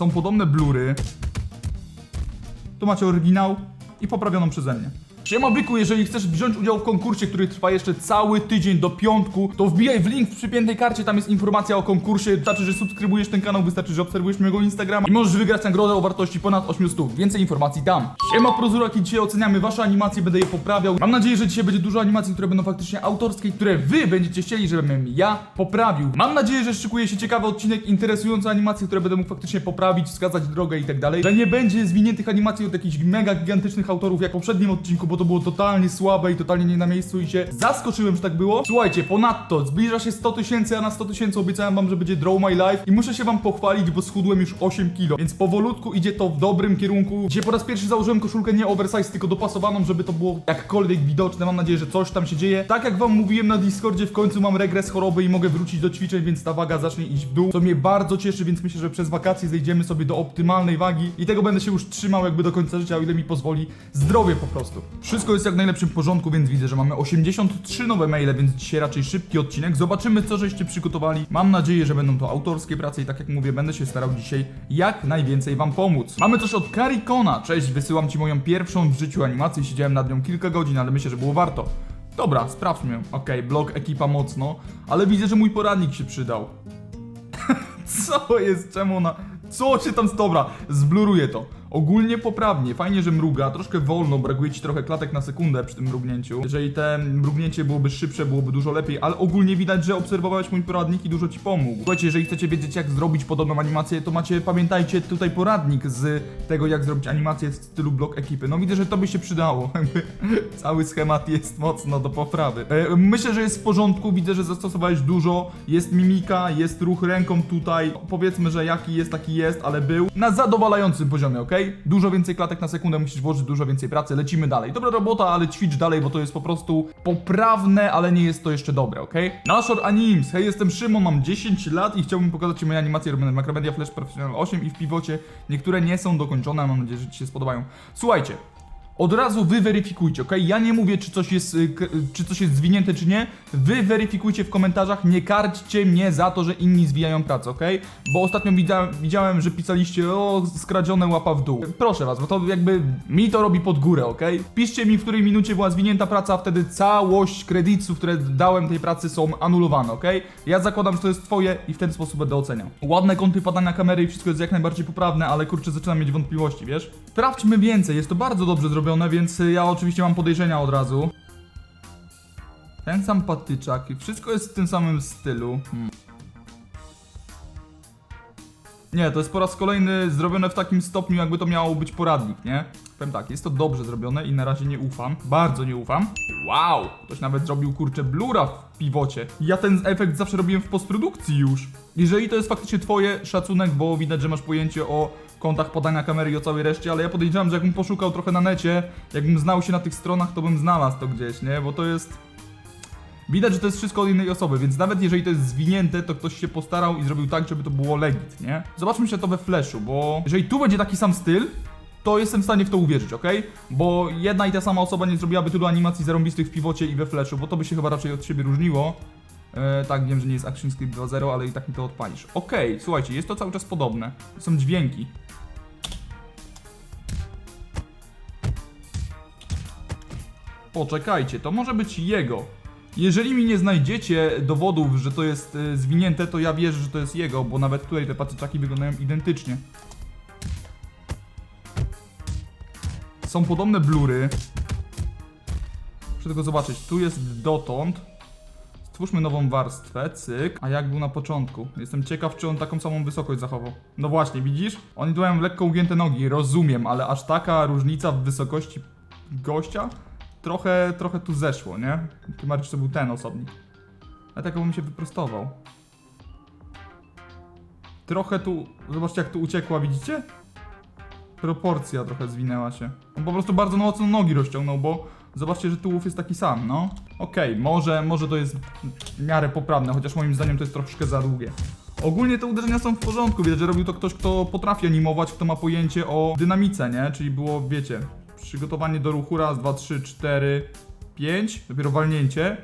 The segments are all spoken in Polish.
Są podobne blury. Tu macie oryginał i poprawioną przeze mnie. Siema byku, jeżeli chcesz wziąć udział w konkursie, który trwa jeszcze cały tydzień do piątku, to wbijaj w link w przypiętej karcie, tam jest informacja o konkursie. Wystarczy, że subskrybujesz ten kanał, wystarczy, że obserwujesz mojego Instagrama i możesz wygrać nagrodę o wartości ponad 800. Więcej informacji dam. Siema Prozuraki, dzisiaj oceniamy wasze animacje, będę je poprawiał. Mam nadzieję, że dzisiaj będzie dużo animacji, które będą faktycznie autorskie, które wy będziecie chcieli, żebym ja poprawił. Mam nadzieję, że szykuje się ciekawy odcinek, interesujące animacje, które będę mógł faktycznie poprawić, wskazać drogę i tak dalej. Że nie będzie zwiniętych animacji od jakichś mega gigantycznych autorów jak w poprzednim odcinku, bo to było totalnie słabe i totalnie nie na miejscu i się zaskoczyłem, że tak było. Słuchajcie, ponadto zbliża się 100 tysięcy, a na 100 tysięcy obiecałem wam, że będzie Draw My Life i muszę się wam pochwalić, bo schudłem już 8 kilo, więc powolutku idzie to w dobrym kierunku. Gdzie po raz pierwszy założyłem koszulkę nie oversize, tylko dopasowaną, żeby to było jakkolwiek widoczne. Mam nadzieję, że coś tam się dzieje. Tak jak wam mówiłem na Discordzie, w końcu mam regres choroby i mogę wrócić do ćwiczeń, więc ta waga zacznie iść w dół, co mnie bardzo cieszy, więc myślę, że przez wakacje zejdziemy sobie do optymalnej wagi i tego będę się już trzymał jakby do końca życia, o ile mi pozwoli zdrowie po prostu. Wszystko jest jak w najlepszym porządku, więc widzę, że mamy 83 nowe maile, więc dzisiaj raczej szybki odcinek. Zobaczymy, co żeście przygotowali. Mam nadzieję, że będą to autorskie prace i tak jak mówię, będę się starał dzisiaj jak najwięcej wam pomóc. Mamy coś od Karikona. Cześć, wysyłam ci moją pierwszą w życiu animację. Siedziałem nad nią kilka godzin, ale myślę, że było warto. Dobra, sprawdźmy. Okej, blog ekipa mocno, ale widzę, że mój poradnik się przydał. Co jest? Czemu ona... Co się tam... Dobra, zbluruję to. Ogólnie poprawnie, fajnie, że mruga, troszkę wolno, brakuje ci trochę klatek na sekundę przy tym mrugnięciu. Jeżeli te mrugnięcie byłoby szybsze, byłoby dużo lepiej, ale ogólnie widać, że obserwowałeś mój poradnik i dużo ci pomógł. Słuchajcie, jeżeli chcecie wiedzieć, jak zrobić podobną animację, to macie, pamiętajcie, tutaj poradnik z tego, jak zrobić animację w stylu blok ekipy. No widzę, że to by się przydało. Cały schemat jest mocno do poprawy. E, myślę, że jest w porządku, widzę, że zastosowałeś dużo, jest mimika, jest ruch ręką tutaj. Powiedzmy, że jaki jest, taki jest, ale był na zadowalającym poziomie, ok? Dużo więcej klatek na sekundę, musisz włożyć dużo więcej pracy, lecimy dalej. Dobra robota, ale ćwicz dalej, bo to jest po prostu poprawne, ale nie jest to jeszcze dobre, ok? Nashor Animes, hej, jestem Szymon, mam 10 lat i chciałbym pokazać Ci moje animacje robione w Macromedia Flash Professional 8 i w piwocie. Niektóre nie są dokończone, mam nadzieję, że Ci się spodobają. Słuchajcie, od razu wy weryfikujcie, ok? Ja nie mówię, czy coś jest, y, y, czy coś jest zwinięte, czy nie. Wy weryfikujcie w komentarzach, nie karćcie mnie za to, że inni zwijają pracę, ok? Bo ostatnio widziałem, że pisaliście, o, skradzione łapa w dół. Proszę was, bo to jakby mi to robi pod górę, ok? Piszcie mi, w której minucie była zwinięta praca, a wtedy całość kredytów, które dałem tej pracy są anulowane, ok? Ja zakładam, że to jest twoje i w ten sposób będę oceniał. Ładne kąty padania kamery i wszystko jest jak najbardziej poprawne, ale kurczę, zaczynam mieć wątpliwości, wiesz? Sprawdźmy więcej, jest to bardzo dobrze zrobione, więc y, ja oczywiście mam podejrzenia od razu. Ten sam patyczak, wszystko jest w tym samym stylu. Hmm. Nie, to jest po raz kolejny zrobione w takim stopniu, jakby to miało być poradnik, nie? Powiem tak, jest to dobrze zrobione i na razie nie ufam. Bardzo nie ufam. Wow! Ktoś nawet zrobił kurczę blura w piwocie. Ja ten efekt zawsze robiłem w postprodukcji już. Jeżeli to jest faktycznie twoje, szacunek, bo widać, że masz pojęcie o kątach podania kamery i o całej reszcie, ale ja podejrzewam, że jakbym poszukał trochę na necie, jakbym znał się na tych stronach, to bym znalazł to gdzieś, nie? Bo to jest... Widać, że to jest wszystko od innej osoby, więc nawet jeżeli to jest zwinięte, to ktoś się postarał i zrobił tak, żeby to było legit, nie? Zobaczmy się to we flashu, bo jeżeli tu będzie taki sam styl, to jestem w stanie w to uwierzyć, ok? Bo jedna i ta sama osoba nie zrobiłaby tylu animacji zarąbistych w piwocie i we flashu, bo to by się chyba raczej od siebie różniło. E, tak, wiem, że nie jest ActionScript 2.0, ale i tak mi to odpalisz. Okej, słuchajcie, jest to cały czas podobne. Są dźwięki. Poczekajcie, to może być jego. Jeżeli mi nie znajdziecie dowodów, że to jest y, zwinięte, to ja wierzę, że to jest jego, bo nawet tutaj te patyczaki wyglądają identycznie. Są podobne blury. Muszę tylko zobaczyć, tu jest dotąd. Stwórzmy nową warstwę, cyk. A jak był na początku? Jestem ciekaw, czy on taką samą wysokość zachował. No właśnie, widzisz? Oni tu mają lekko ugięte nogi, rozumiem, ale aż taka różnica w wysokości gościa? Trochę, trochę tu zeszło, nie? Tym bardziej, to był ten osobnik. A tak bym się wyprostował. Trochę tu... Zobaczcie, jak tu uciekła, widzicie? Proporcja trochę zwinęła się. On po prostu bardzo mocno nogi rozciągnął, bo zobaczcie, że tułów jest taki sam, no. Okej, może, może to jest w miarę poprawne, chociaż moim zdaniem to jest troszkę za długie. Ogólnie te uderzenia są w porządku, widać, że robił to ktoś, kto potrafi animować, kto ma pojęcie o dynamice, nie? Czyli było, wiecie, przygotowanie do ruchu, raz, dwa, trzy, cztery, pięć, dopiero walnięcie.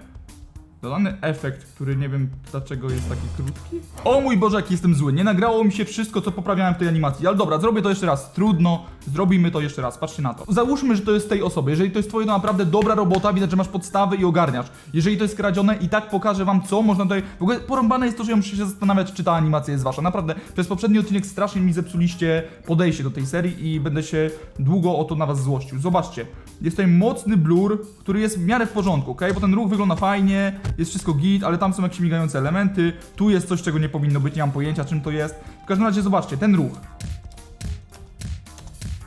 Dodany efekt, który nie wiem dlaczego jest taki krótki. O mój Boże, jaki jestem zły. Nie nagrało mi się wszystko, co poprawiałem w tej animacji. Ale dobra, zrobię to jeszcze raz. Trudno. Zrobimy to jeszcze raz. Patrzcie na to. Załóżmy, że to jest tej osoby. Jeżeli to jest twoja naprawdę dobra robota, widać, że masz podstawy i ogarniasz. Jeżeli to jest kradzione i tak pokażę wam, co można tutaj... W ogóle porąbane jest to, że ja muszę się zastanawiać, czy ta animacja jest wasza. Naprawdę, przez poprzedni odcinek strasznie mi zepsuliście podejście do tej serii i będę się długo o to na was złościł. Zobaczcie. Jest tutaj mocny blur, który jest w miarę w porządku, ok? Bo ten ruch wygląda fajnie, jest wszystko git, ale tam są jakieś migające elementy. Tu jest coś, czego nie powinno być, nie mam pojęcia, czym to jest. W każdym razie zobaczcie, ten ruch.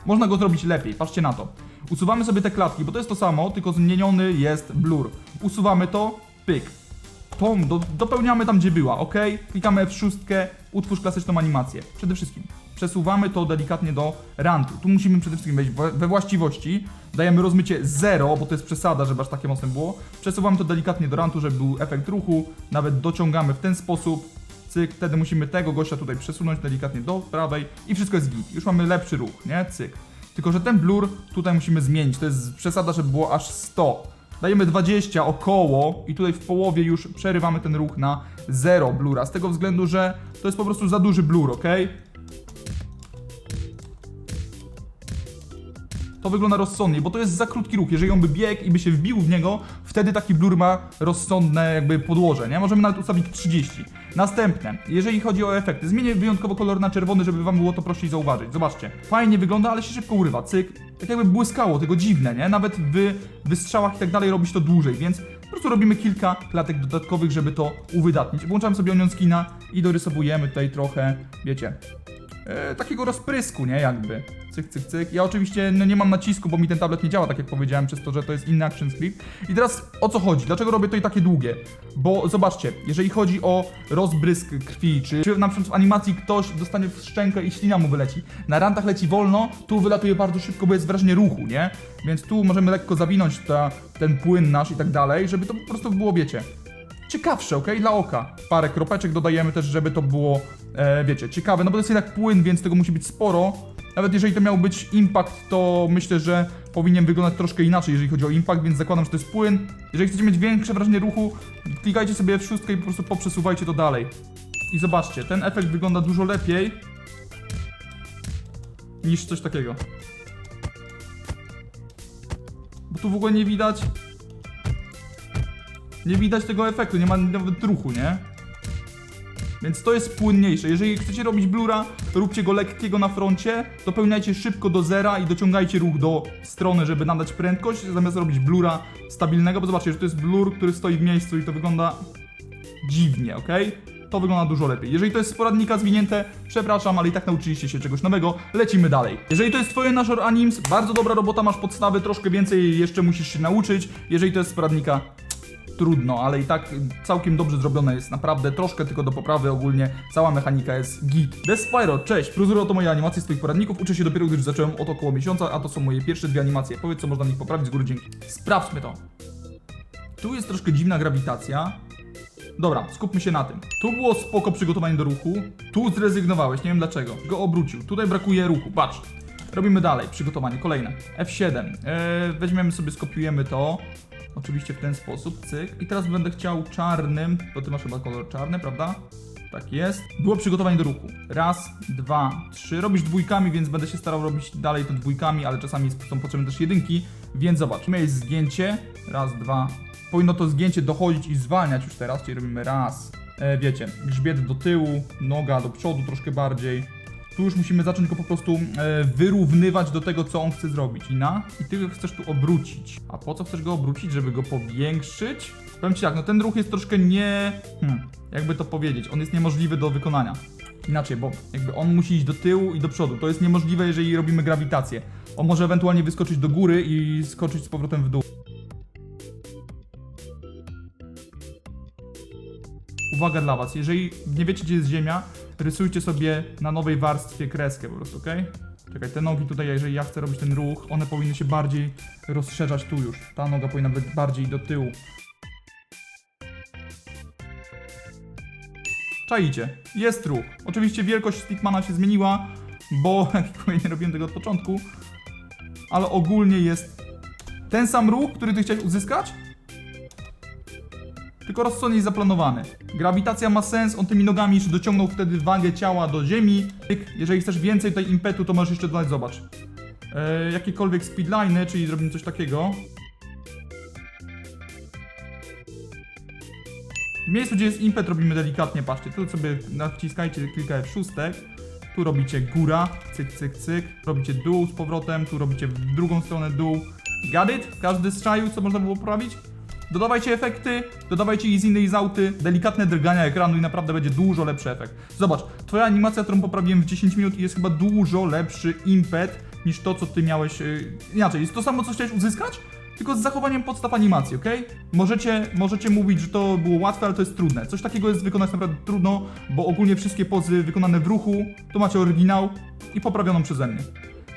Można go zrobić lepiej, patrzcie na to. Usuwamy sobie te klatki, bo to jest to samo, tylko zmieniony jest blur. Usuwamy to, pyk. Tą do, dopełniamy tam, gdzie była, ok? Klikamy F6, utwórz klasyczną animację. Przede wszystkim przesuwamy to delikatnie do rantu. Tu musimy przede wszystkim wejść we właściwości. Dajemy rozmycie 0, bo to jest przesada, żeby aż takie mocne było. Przesuwamy to delikatnie do rantu, żeby był efekt ruchu. Nawet dociągamy w ten sposób. Cyk, wtedy musimy tego gościa tutaj przesunąć delikatnie do prawej i wszystko jest git. Już mamy lepszy ruch, nie? Cyk. Tylko, że ten blur tutaj musimy zmienić. To jest przesada, żeby było aż 100. Dajemy 20 około i tutaj w połowie już przerywamy ten ruch na 0 blura. Z tego względu, że to jest po prostu za duży blur, ok? To wygląda rozsądnie, bo to jest za krótki ruch. Jeżeli on by biegł i by się wbił w niego, wtedy taki blur ma rozsądne jakby podłoże, nie? Możemy nawet ustawić 30. Następne, jeżeli chodzi o efekty, zmienię wyjątkowo kolor na czerwony, żeby wam było to prościej zauważyć. Zobaczcie, fajnie wygląda, ale się szybko urywa, cyk. Tak jakby błyskało, tego dziwne, nie? Nawet w wystrzałach i tak dalej robić to dłużej, więc po prostu robimy kilka klatek dodatkowych, żeby to uwydatnić. Włączamy sobie onion skina i dorysowujemy tutaj trochę, wiecie, e, takiego rozprysku, nie? Jakby. Cyk, cyk, cyk. Ja oczywiście no, nie mam nacisku, bo mi ten tablet nie działa, tak jak powiedziałem, przez to, że to jest inny action script. I teraz o co chodzi? Dlaczego robię to i takie długie? Bo zobaczcie, jeżeli chodzi o rozbrysk krwi, czy, czy na przykład w animacji ktoś dostanie w szczękę i ślina mu wyleci, na rantach leci wolno, tu wylatuje bardzo szybko, bo jest wrażenie ruchu, nie? Więc tu możemy lekko zawinąć ta, ten płyn nasz i tak dalej, żeby to po prostu było, wiecie, ciekawsze, ok? Dla oka. Parę kropeczek dodajemy też, żeby to było, e, wiecie, ciekawe, no bo to jest jednak płyn, więc tego musi być sporo. Nawet jeżeli to miał być impact, to myślę, że powinien wyglądać troszkę inaczej, jeżeli chodzi o impact, więc zakładam, że to jest płyn. Jeżeli chcecie mieć większe wrażenie ruchu, klikajcie sobie w szóstkę i po prostu poprzesuwajcie to dalej. I zobaczcie, ten efekt wygląda dużo lepiej niż coś takiego. Bo tu w ogóle nie widać nie widać tego efektu, nie ma nawet ruchu, nie? Więc to jest płynniejsze. Jeżeli chcecie robić blura, róbcie go lekkiego na froncie, dopełniajcie szybko do zera i dociągajcie ruch do strony, żeby nadać prędkość, zamiast robić blura stabilnego, bo zobaczcie, że to jest blur, który stoi w miejscu i to wygląda dziwnie, ok? To wygląda dużo lepiej. Jeżeli to jest z poradnika zwinięte, przepraszam, ale i tak nauczyliście się czegoś nowego, lecimy dalej. Jeżeli to jest twoje Nashor Anims, bardzo dobra robota, masz podstawy, troszkę więcej jeszcze musisz się nauczyć. Jeżeli to jest z poradnika, trudno, ale i tak całkiem dobrze zrobione jest, naprawdę troszkę tylko do poprawy ogólnie, cała mechanika jest git. Despyro, cześć, Prozuro to moje animacje z twoich poradników, uczę się dopiero, gdyż zacząłem od około miesiąca, a to są moje pierwsze dwie animacje, powiedz co można w nich poprawić z góry dzięki. Sprawdźmy to. Tu jest troszkę dziwna grawitacja. Dobra, skupmy się na tym. Tu było spoko przygotowanie do ruchu, tu zrezygnowałeś, nie wiem dlaczego, go obrócił, tutaj brakuje ruchu, patrz. Robimy dalej, przygotowanie, kolejne. F7, eee, weźmiemy sobie, skopiujemy to. Oczywiście w ten sposób, cyk. I teraz będę chciał czarnym, bo ty masz chyba kolor czarny, prawda? Tak jest. Było przygotowanie do ruchu. Raz, dwa, trzy. Robisz dwójkami, więc będę się starał robić dalej to dwójkami, ale czasami są potrzebne też jedynki. Więc zobacz, jest zgięcie. Raz, dwa. Powinno to zgięcie dochodzić i zwalniać już teraz, czyli robimy raz. E, wiecie, grzbiet do tyłu, noga do przodu troszkę bardziej. Tu już musimy zacząć go po prostu e, wyrównywać do tego, co on chce zrobić. I na? I ty go chcesz tu obrócić. A po co chcesz go obrócić? Żeby go powiększyć? Powiem ci tak, no ten ruch jest troszkę nie... Hmm, jakby to powiedzieć, on jest niemożliwy do wykonania. Inaczej, bo jakby on musi iść do tyłu i do przodu. To jest niemożliwe, jeżeli robimy grawitację. On może ewentualnie wyskoczyć do góry i skoczyć z powrotem w dół. Uwaga dla was, jeżeli nie wiecie gdzie jest ziemia, rysujcie sobie na nowej warstwie kreskę po prostu, ok? Czekaj, te nogi tutaj, jeżeli ja chcę robić ten ruch, one powinny się bardziej rozszerzać tu już. Ta noga powinna być bardziej do tyłu. Czajcie, jest ruch. Oczywiście wielkość stickmana się zmieniła, bo jak nie robiłem tego od początku, ale ogólnie jest ten sam ruch, który ty chciałeś uzyskać, tylko rozsądnie zaplanowany. Grawitacja ma sens, on tymi nogami jeszcze dociągnął wtedy wagę ciała do ziemi. Jeżeli chcesz więcej tej impetu, to możesz jeszcze dodać, zobacz. E, jakiekolwiek speedliny, czyli zrobimy coś takiego. W miejscu, gdzie jest impet, robimy delikatnie, patrzcie, tu sobie naciskajcie kilka F6, tu robicie góra, cyk, cyk, cyk, robicie dół z powrotem, tu robicie w drugą stronę dół. It? Każdy strzaił, co można było poprawić? Dodawajcie efekty, dodawajcie i z innej zauty, delikatne drgania ekranu i naprawdę będzie dużo lepszy efekt. Zobacz, twoja animacja, którą poprawiłem w 10 minut jest chyba dużo lepszy impet niż to, co ty miałeś, yy, inaczej, jest to samo, co chciałeś uzyskać, tylko z zachowaniem podstaw animacji, ok? Możecie, możecie mówić, że to było łatwe, ale to jest trudne. Coś takiego jest wykonać naprawdę trudno, bo ogólnie wszystkie pozy wykonane w ruchu, to macie oryginał i poprawioną przeze mnie.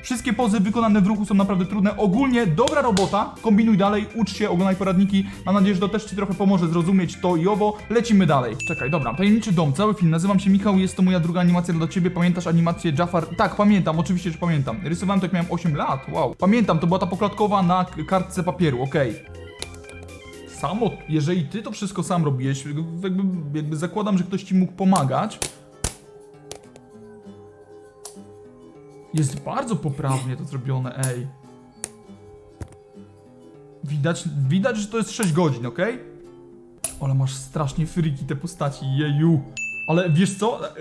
Wszystkie pozy wykonane w ruchu są naprawdę trudne. Ogólnie dobra robota, kombinuj dalej, ucz się, oglądaj poradniki. Mam nadzieję, że to też Ci trochę pomoże zrozumieć to i owo. Lecimy dalej. Czekaj, dobra, Tajemniczy Dom, cały film. Nazywam się Michał, jest to moja druga animacja dla Ciebie. Pamiętasz animację Jafar? Tak, pamiętam, oczywiście, że pamiętam. Rysowałem to jak miałem 8 lat, wow. Pamiętam, to była ta poklatkowa na kartce papieru, okej. Samo, jeżeli Ty to wszystko sam robiłeś, jakby, jakby zakładam, że ktoś Ci mógł pomagać, Jest bardzo poprawnie to zrobione, ej. Widać, widać, że to jest 6 godzin, okej? Ale masz strasznie friki te postaci, jeju. Ale wiesz co? E,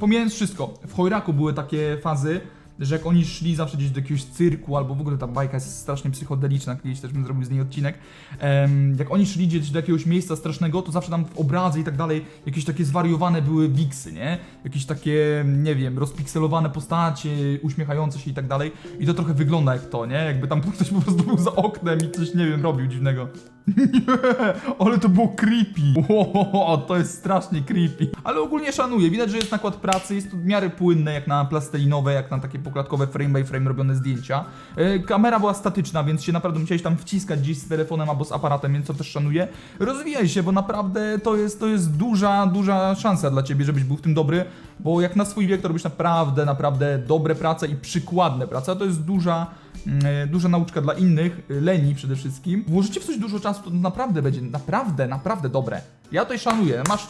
Pomijając wszystko, w Hojraku były takie fazy, że jak oni szli zawsze gdzieś do jakiegoś cyrku, albo w ogóle ta bajka jest strasznie psychodeliczna, kiedyś też bym zrobił z niej odcinek. Em, jak oni szli gdzieś do jakiegoś miejsca strasznego, to zawsze tam w obrazy i tak dalej jakieś takie zwariowane były wiksy, nie? Jakieś takie, nie wiem, rozpikselowane postacie, uśmiechające się i tak dalej. I to trochę wygląda jak to, nie? Jakby tam ktoś po prostu był za oknem i coś, nie wiem, robił dziwnego. Ale to było creepy. Wow, to jest strasznie creepy. Ale ogólnie szanuję. Widać, że jest nakład pracy, jest to w miarę płynne, jak na plastelinowe, jak na takie pokładkowe frame by frame robione zdjęcia. E, kamera była statyczna, więc się naprawdę musiałeś tam wciskać gdzieś z telefonem albo z aparatem, więc to też szanuję. Rozwijaj się, bo naprawdę to jest, to jest duża, duża szansa dla ciebie, żebyś był w tym dobry, bo jak na swój wiek to robisz naprawdę, naprawdę dobre prace i przykładne prace, a to jest duża duża nauczka dla innych, e, leni przede wszystkim. Włożycie w coś dużo czasu, to naprawdę będzie naprawdę, naprawdę dobre. Ja tutaj szanuję, masz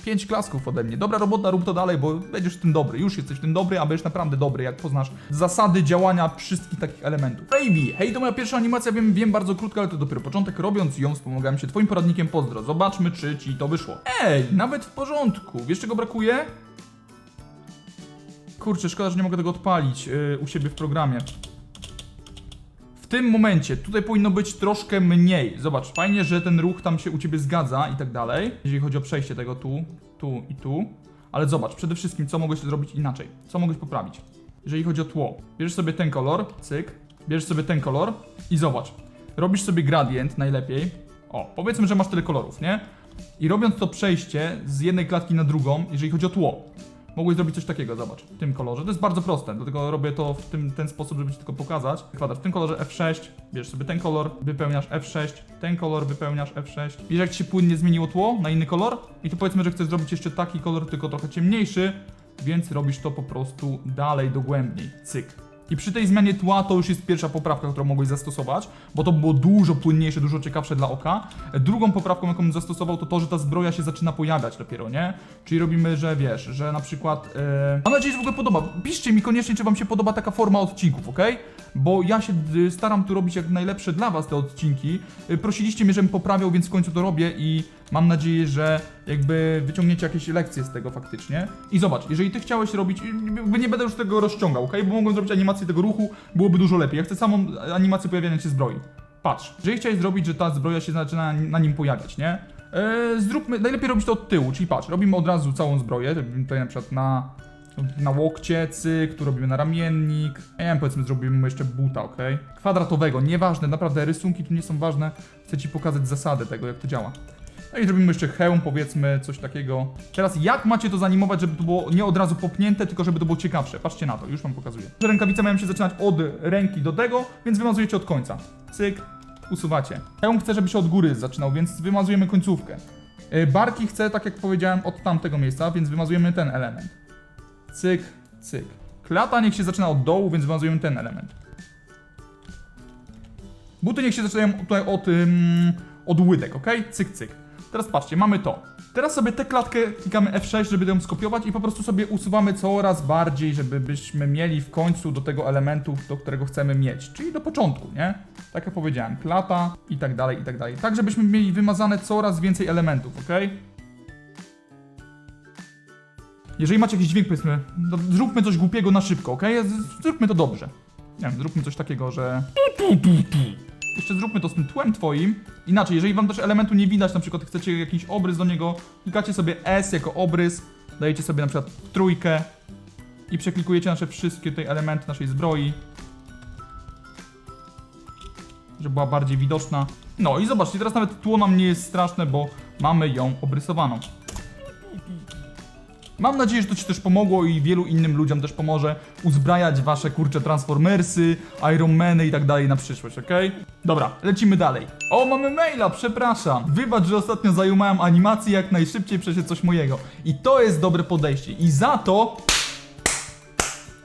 5 klasków ode mnie. Dobra robota, rób to dalej, bo będziesz w tym dobry. Już jesteś w tym dobry, a będziesz naprawdę dobry, jak poznasz zasady działania wszystkich takich elementów. Baby, hej, to moja pierwsza animacja, wiem, wiem bardzo krótka, ale to dopiero początek. Robiąc ją, wspomagałem się twoim poradnikiem Pozdro. Zobaczmy, czy ci to wyszło. Ej, nawet w porządku. Wiesz, czego brakuje? Kurczę, szkoda, że nie mogę tego odpalić yy, u siebie w programie. Tym momencie, tutaj powinno być troszkę mniej. Zobacz, fajnie, że ten ruch tam się u ciebie zgadza i tak dalej. Jeżeli chodzi o przejście tego tu, tu i tu. Ale zobacz, przede wszystkim, co mogłeś zrobić inaczej? Co mogłeś poprawić? Jeżeli chodzi o tło, bierzesz sobie ten kolor, cyk, bierzesz sobie ten kolor i zobacz. Robisz sobie gradient najlepiej. O, powiedzmy, że masz tyle kolorów, nie? I robiąc to przejście z jednej klatki na drugą, jeżeli chodzi o tło, Mogłeś zrobić coś takiego, zobacz, w tym kolorze. To jest bardzo proste, dlatego robię to w tym, ten sposób, żeby ci tylko pokazać. Wkładasz w tym kolorze F6, bierzesz sobie ten kolor, wypełniasz F6, ten kolor wypełniasz F6. Wiesz jak ci się płynnie zmieniło tło na inny kolor? I tu powiedzmy, że chcesz zrobić jeszcze taki kolor, tylko trochę ciemniejszy, więc robisz to po prostu dalej, dogłębniej. Cyk. I przy tej zmianie tła to już jest pierwsza poprawka, którą mogłeś zastosować, bo to było dużo płynniejsze, dużo ciekawsze dla oka. Drugą poprawką, jaką bym zastosował, to to, że ta zbroja się zaczyna pojawiać dopiero, nie? Czyli robimy, że wiesz, że na przykład. E... Mam nadzieję, że w ogóle podoba. Piszcie mi koniecznie, czy wam się podoba taka forma odcinków, ok? Bo ja się staram tu robić jak najlepsze dla was te odcinki. Y, Prosiliście mnie, żebym poprawiał, więc w końcu to robię i mam nadzieję, że jakby wyciągniecie jakieś lekcje z tego faktycznie. I zobacz, jeżeli ty chciałeś robić, nie będę już tego rozciągał, ok? Bo mogłem zrobić animację tego ruchu, byłoby dużo lepiej. Ja chcę samą animację pojawiania się zbroi. Patrz, jeżeli chciałeś zrobić, że ta zbroja się zaczyna na nim pojawiać, nie? Eee, zróbmy, najlepiej robić to od tyłu, czyli patrz, robimy od razu całą zbroję, robimy tutaj na przykład na, na łokcie, cyk, robimy na ramiennik, nie wiem, powiedzmy zrobimy jeszcze buta, ok? Kwadratowego, nieważne, naprawdę rysunki tu nie są ważne, chcę ci pokazać zasadę tego, jak to działa. No i zrobimy jeszcze hełm, powiedzmy, coś takiego. Teraz jak macie to zanimować, żeby to było nie od razu popnięte, tylko żeby to było ciekawsze? Patrzcie na to, już wam pokazuję. Rękawice mają się zaczynać od ręki do tego, więc wymazujecie od końca. Cyk, usuwacie. Hełm chce, żeby się od góry zaczynał, więc wymazujemy końcówkę. Yy, Barki chce, tak jak powiedziałem, od tamtego miejsca, więc wymazujemy ten element. Cyk, cyk. Klata niech się zaczyna od dołu, więc wymazujemy ten element. Buty niech się zaczynają tutaj od, ym, od łydek, ok? Cyk, cyk. Teraz patrzcie, mamy to. Teraz sobie tę klatkę klikamy F6, żeby ją skopiować i po prostu sobie usuwamy coraz bardziej, żeby byśmy mieli w końcu do tego elementu, do którego chcemy mieć, czyli do początku, nie? Tak jak powiedziałem, klata i tak dalej, i tak dalej. Tak, żebyśmy mieli wymazane coraz więcej elementów, ok? Jeżeli macie jakiś dźwięk, powiedzmy, no, zróbmy coś głupiego na szybko, ok? Zróbmy to dobrze. Nie wiem, zróbmy coś takiego, że... Jeszcze zróbmy to z tym tłem twoim. Inaczej, jeżeli wam też elementu nie widać, na przykład chcecie jakiś obrys do niego, klikacie sobie S jako obrys, dajecie sobie na przykład trójkę i przeklikujecie nasze wszystkie tutaj elementy naszej zbroi. Żeby była bardziej widoczna. No i zobaczcie, teraz nawet tło nam nie jest straszne, bo mamy ją obrysowaną. Mam nadzieję, że to Ci też pomogło i wielu innym ludziom też pomoże uzbrajać Wasze kurcze Transformersy, Ironmany i tak dalej na przyszłość, okej? Dobra, lecimy dalej. O, mamy maila, przepraszam. Wybacz, że ostatnio zajumałem animację jak najszybciej przeszedł coś mojego. I to jest dobre podejście. I za to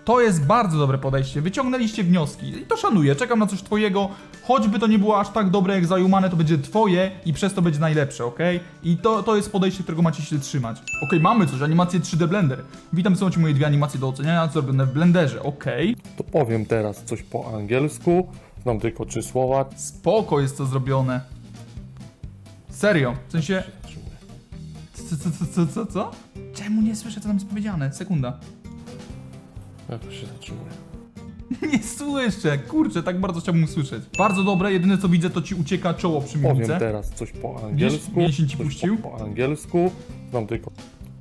to jest bardzo dobre podejście. Wyciągnęliście wnioski. I to szanuję. Czekam na coś twojego. Choćby to nie było aż tak dobre jak zajumane, to będzie twoje i przez to będzie najlepsze, ok? I to, to jest podejście, którego macie się trzymać. Ok, mamy coś. Animację 3D Blender. Witam, są ci moje dwie animacje do oceniania, zrobione w Blenderze, ok? To powiem teraz coś po angielsku. Znam tylko trzy słowa. Spoko jest to zrobione. Serio. W sensie... Co, co, co, co, co? Czemu nie słyszę, co tam jest powiedziane? Sekunda. Ja to się zatrzymuję. Nie słyszę, kurczę, tak bardzo chciałbym usłyszeć. Bardzo dobre, jedyne co widzę to ci ucieka czoło przy Powiem mimice. teraz coś po angielsku. mięsień ci coś puścił? Po, po angielsku. Znam tylko.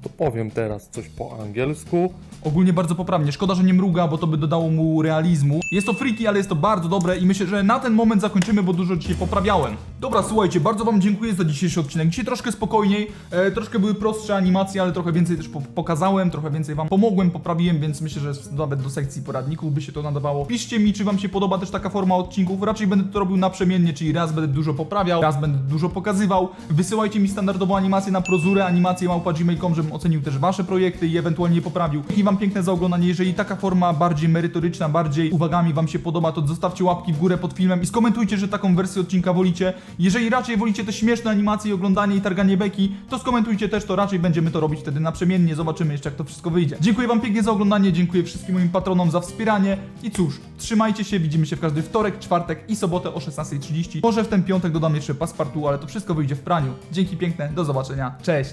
To powiem teraz coś po angielsku. Ogólnie bardzo poprawnie. Szkoda, że nie mruga, bo to by dodało mu realizmu. Jest to freaky, ale jest to bardzo dobre i myślę, że na ten moment zakończymy, bo dużo dzisiaj poprawiałem. Dobra, słuchajcie, bardzo wam dziękuję za dzisiejszy odcinek. Dzisiaj troszkę spokojniej, e, troszkę były prostsze animacje, ale trochę więcej też po pokazałem, trochę więcej wam pomogłem, poprawiłem, więc myślę, że nawet do sekcji poradników by się to nadawało. Piszcie mi, czy wam się podoba też taka forma odcinków. Raczej będę to robił naprzemiennie, czyli raz będę dużo poprawiał, raz będę dużo pokazywał. Wysyłajcie mi standardową animację na prozurę, animację małpa gmail.com, żebym ocenił też wasze projekty i ewentualnie poprawił. Dzięki wam piękne za oglądanie. Jeżeli taka forma bardziej merytoryczna, bardziej uwagami wam się podoba, to zostawcie łapki w górę pod filmem i skomentujcie, że taką wersję odcinka wolicie. Jeżeli raczej wolicie te śmieszne animacje i oglądanie i targanie beki, to skomentujcie też, to raczej będziemy to robić wtedy naprzemiennie. Zobaczymy jeszcze, jak to wszystko wyjdzie. Dziękuję wam pięknie za oglądanie, dziękuję wszystkim moim patronom za wspieranie i cóż, trzymajcie się, widzimy się w każdy wtorek, czwartek i sobotę o 16.30. Może w ten piątek dodam jeszcze paspartu, ale to wszystko wyjdzie w praniu. Dzięki piękne, do zobaczenia, cześć!